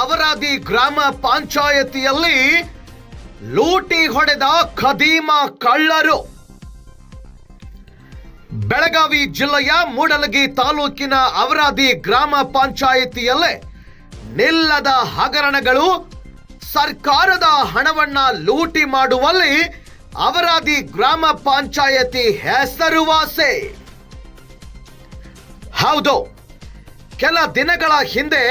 ಅವರಾದಿ ಗ್ರಾಮ ಪಂಚಾಯತಿಯಲ್ಲಿ ಲೂಟಿ ಹೊಡೆದ ಖದೀಮ ಕಳ್ಳರು. ಬೆಳಗಾವಿ ಜಿಲ್ಲೆಯ ಮೂಡಲಗಿ ತಾಲೂಕಿನ ಅವರಾದಿ ಗ್ರಾಮ ಪಂಚಾಯಿತಿಯಲ್ಲೇ ನಿಲ್ಲದ ಹಗರಣಗಳು ಸರ್ಕಾರದ ಹಣವನ್ನ ಲೂಟಿ ಮಾಡುವಲ್ಲಿ ಅವರಾದಿ ಗ್ರಾಮ ಪಂಚಾಯತಿ ಹೆಸರುವಾಸೆ. ಹೌದು ಕೆಲ ದಿನಗಳ ಹಿಂದೆ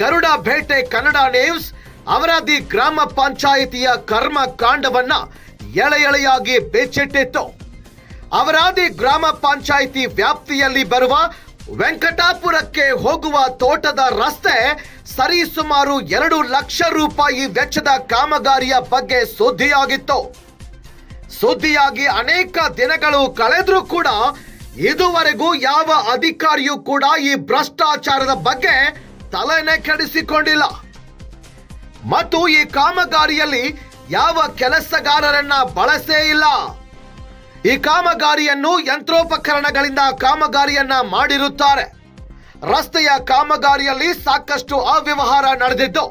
ಗರುಡ ಭೇಟೆ ಕನ್ನಡ ನ್ಯೂಸ್ ಅವರಾದಿ ಗ್ರಾಮ ಪಂಚಾಯಿತಿಯ ಕರ್ಮ ಕಾಂಡವನ್ನ ಎಳೆ ಎಳೆಯಾಗಿ ಬೆಚ್ಚಿಟ್ಟಿತ್ತು ಅವರಾದಿ ಗ್ರಾಮ ಪಂಚಾಯಿತಿ ವ್ಯಾಪ್ತಿಯಲ್ಲಿ ಬರುವ ವೆಂಕಟಾಪುರಕ್ಕೆ ಹೋಗುವ ತೋಟದ ರಸ್ತೆ ಸರಿಸುಮಾರು ಎರಡು ಲಕ್ಷ ರೂಪಾಯಿ ವೆಚ್ಚದ ಕಾಮಗಾರಿಯ ಬಗ್ಗೆ ಸುದ್ದಿಯಾಗಿತ್ತು. ಸುದ್ದಿಯಾಗಿ ಅನೇಕ ದಿನಗಳು ಕಳೆದರೂ ಕೂಡ ಇದುವರೆಗೂ ಯಾವ ಅಧಿಕಾರಿಯೂ ಕೂಡ ಈ ಭ್ರಷ್ಟಾಚಾರದ ಬಗ್ಗೆ ತಲೆನೆ ಕೆಡಿಸಿಕೊಂಡಿಲ್ಲ. ಮತ್ತು ಈ ಕಾಮಗಾರಿಯಲ್ಲಿ ಯಾವ ಕೆಲಸಗಾರರನ್ನ ಬಳಸೇ ಇಲ್ಲ. ಈ ಕಾಮಗಾರಿಯನ್ನು ಯಂತ್ರೋಪಕರಣಗಳಿಂದ ಕಾಮಗಾರಿಯನ್ನ ಮಾಡಿರುತ್ತಾರೆ. ರಸ್ತೆಯ ಕಾಮಗಾರಿಯಲ್ಲಿ ಸಾಕಷ್ಟು ಅವ್ಯವಹಾರ ನಡೆದಿದ್ದು,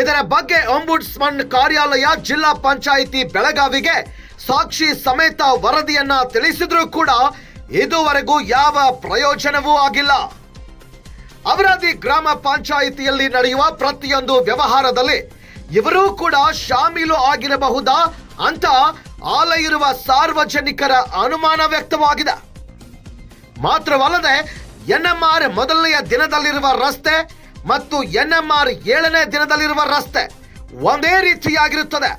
ಇದರ ಬಗ್ಗೆ ಒಂಬುಡ್ಸ್ಮನ್ ಕಾರ್ಯಾಲಯ ಜಿಲ್ಲಾ ಪಂಚಾಯಿತಿ ಬೆಳಗಾವಿಗೆ ಸಾಕ್ಷಿ ಸಮೇತ ವರದಿಯನ್ನ ತಿಳಿಸಿದ್ರೂ ಕೂಡ ಇದುವರೆಗೂ ಯಾವ ಪ್ರಯೋಜನವೂ ಆಗಿಲ್ಲ. ಅವರಾದಿ ಗ್ರಾಮ ಪಂಚಾಯಿತಿಯಲ್ಲಿ ನಡೆಯುವ ಪ್ರತಿಯೊಂದು ವ್ಯವಹಾರದಲ್ಲಿ ಇವರೂ ಕೂಡ ಶಾಮೀಲು ಆಗಿರಬಹುದಾ ಅಂತ ಆಲ ಇರುವ ಸಾರ್ವಜನಿಕರ ಅನುಮಾನ ವ್ಯಕ್ತವಾಗಿದೆ. ಮಾತ್ರವಲ್ಲದೆ, ಎನ್ಎಂಆರ್ ಮೊದಲನೆಯ ದಿನದಲ್ಲಿರುವ ರಸ್ತೆ ಮತ್ತು ಎನ್ಎಂಆರ್ ಏಳನೇ ದಿನದಲ್ಲಿರುವ ರಸ್ತೆ ಒಂದೇ ರೀತಿಯಾಗಿರುತ್ತದೆ.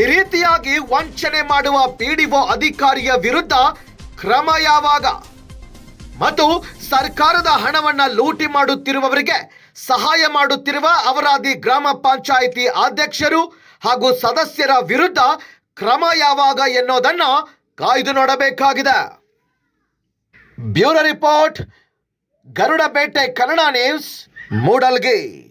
ಈ ರೀತಿಯಾಗಿ ವಂಚನೆ ಮಾಡುವ ಪಿಡಿಒ ಅಧಿಕಾರಿಯ ವಿರುದ್ಧ ಕ್ರಮ ಯಾವಾಗ? ಮತ್ತು ಸರ್ಕಾರದ ಹಣವನ್ನ ಲೂಟಿ ಮಾಡುತ್ತಿರುವವರಿಗೆ ಸಹಾಯ ಮಾಡುತ್ತಿರುವ ಅವರಾದಿ ಗ್ರಾಮ ಪಂಚಾಯಿತಿ ಅಧ್ಯಕ್ಷರು ಹಾಗೂ ಸದಸ್ಯರ ವಿರುದ್ಧ ಕ್ರಮ ಯಾವಾಗ ಎನ್ನೋದನ್ನು ಕಾಯ್ದು ನೋಡಬೇಕಾಗಿದೆ. Bureau report Garudapete Kannada news, Mudalgi.